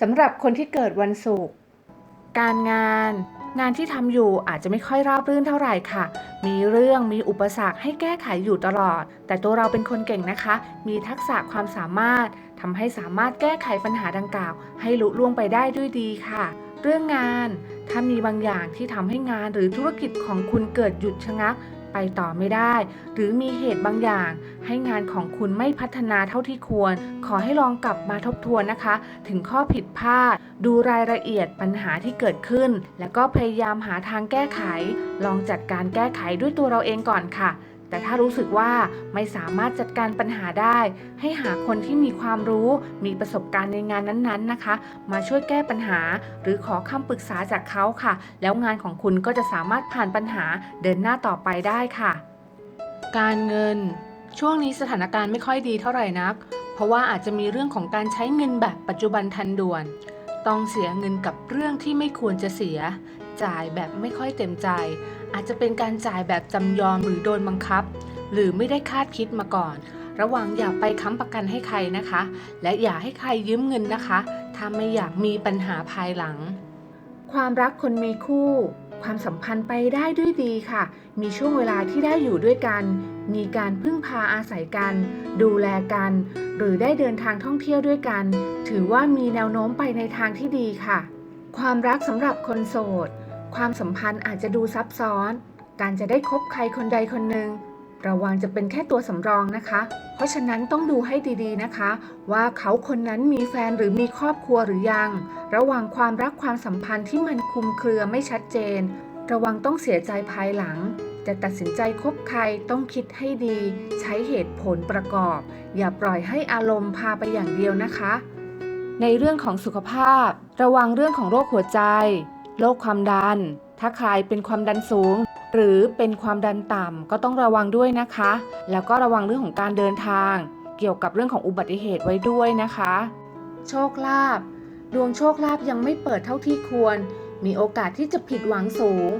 สำหรับคนที่เกิดวันศุกร์การงาน งานที่ทำอยู่อาจจะไม่ค่อยราบรื่นเท่าไหร่ค่ะ มีเรื่องมีอุปสรรคให้แก้ไขอยู่ตลอด แต่ตัวเราเป็นคนเก่งนะคะ มีทักษะความสามารถทำให้สามารถแก้ไขปัญหาดังกล่าว ให้ลุล่วงไปได้ด้วยดีค่ะ เรื่องงาน ถ้ามีบางอย่างที่ทำให้งานหรือธุรกิจของคุณเกิดหยุดชะงัก ไปต่อไม่ได้ หรือมีเหตุบางอย่าง ให้งานของคุณไม่พัฒนาเท่าที่ควร ขอให้ลองกลับมาทบทวนนะคะ ถึงข้อผิดพลาด ดูรายละเอียดปัญหาที่เกิดขึ้น แล้วก็พยายามหาทางแก้ไข ลองจัดการแก้ไขด้วยตัวเราเองก่อนค่ะ แต่ถ้ารู้สึกว่าไม่สามารถจัดการปัญหาได้ ให้หาคนที่มีความรู้ มีประสบการณ์ในงานนั้นๆนะคะ มาช่วยแก้ปัญหา หรือขอคำปรึกษาจากเขาค่ะ แล้วงานของคุณก็จะสามารถผ่านปัญหาเดินหน้าต่อไปได้ค่ะ การเงิน ช่วงนี้สถานการณ์ไม่ค่อยดีเท่าไหร่นัก เพราะว่าอาจจะมีเรื่องของการใช้เงินแบบปัจจุบันทันด่วน ต้องเสียเงินกับเรื่องที่ไม่ควรจะเสีย จ่ายแบบไม่ค่อยเต็มใจ อาจจะเป็นการจ่ายแบบจำยอมหรือโดนบังคับ หรือไม่ได้คาดคิดมาก่อน ระวังอย่าไปค้ำประกันให้ใครนะคะ และอย่าให้ใครยืมเงินนะคะ ถ้าไม่อยากมีปัญหาภายหลัง ความรักคนมีคู่ ความสัมพันธ์ไปได้ด้วยดีค่ะ มีช่วงเวลาที่ได้อยู่ด้วยกัน มีการพึ่งพาอาศัยกัน ดูแลกัน หรือได้เดินทางท่องเที่ยวด้วยกัน ถือว่ามีแนวโน้มไปในทางที่ดีค่ะ ความรักสำหรับคนโสด ความสัมพันธ์อาจจะดูซับซ้อน การจะได้คบใครคนใดคนหนึ่งระวังจะเป็นแค่ตัวสำรองนะคะ เพราะฉะนั้นต้องดูให้ดีๆนะคะ ว่าเขาคนนั้นมีแฟนหรือมีครอบครัวหรือยัง ระว่างความรักความสัมพันธ์ที่มันคลุมเครือไม่ชัดเจน ระวังต้องเสียใจภายหลัง จะตัดสินใจคบใครต้องคิดให้ดี ใช้เหตุผลประกอบ อย่าปล่อยให้อารมณ์พาไปอย่างเดียวนะคะ ในเรื่องของสุขภาพ ระวังเรื่องของโรคหัวใจ โรคความดัน ถ้าใครเป็นความดันสูง หรือเป็นความดันต่ำก็ต้องระวังด้วยนะคะ แล้วก็ระวังเรื่องของการเดินทาง เกี่ยวกับเรื่องของอุบัติเหตุไว้ด้วยนะคะ โชคลาภดวงโชคลาภยังไม่เปิดเท่าที่ควร มีโอกาสที่จะผิดหวังสูง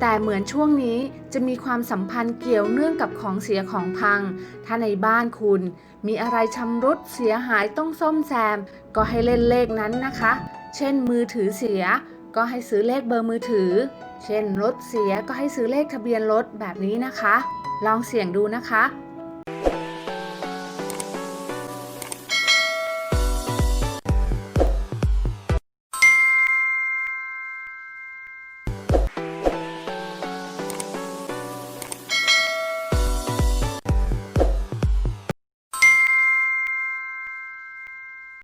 แต่เหมือนช่วงนี้จะมีความสัมพันธ์เกี่ยวเนื่องกับของเสียของพัง ถ้าในบ้านคุณ มีอะไรชำรุดเสียหายต้องซ่อมแซม ก็ให้เล่นเลขนั้นนะคะ เช่นมือถือเสีย ก็ให้ซื้อเลขเบอร์มือถือ เช่นรถเสียก็ให้ซื้อเลขทะเบียนรถแบบนี้นะคะ ลองเสี่ยงดูนะคะ